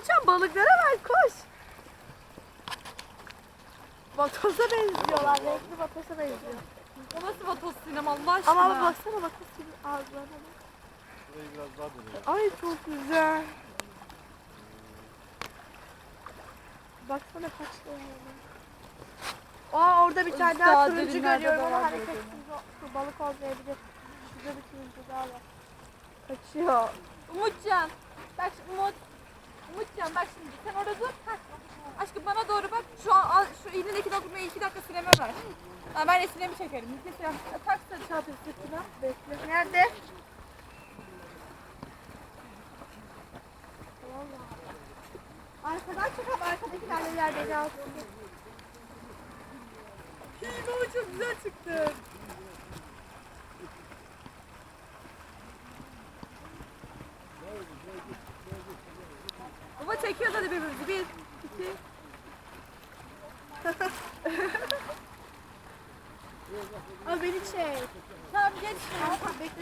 Umutcan balıklara bak koş. Vatosa benziyorlar. Renkli vatosa benziyor. O nasıl vatos sinem Allah aşkına? Ama abi baksana vatos gibi ağızlarına bak. Burayı biraz daha dönelim. Ay çok güzel. Baksana kaç tane. Aa orada bir tane daha turuncu görüyorum ama hareketsiz o- balık olmayabilir. Şurada bir turuncu daha var. Kaçıyor. Umutcan. Bak Umut. Umutcan bak şimdi sen orada dur. Heh. Aşkım bana doğru bak. Şu an al- şu elindeki dokunmayı iki dakika sineme ver. Ha, ben sinemi çekerim. Bir silah. Tak sarı çarpı sırtına. Bekle. Nerede? Arkadan çıkıp arkadakilerle yer beni alsın. Baba çok güzel çıktı. Çekiyoruz hadi birbirimizi. Bir, iki. Aa beni çek. Tamam geç. Bekle.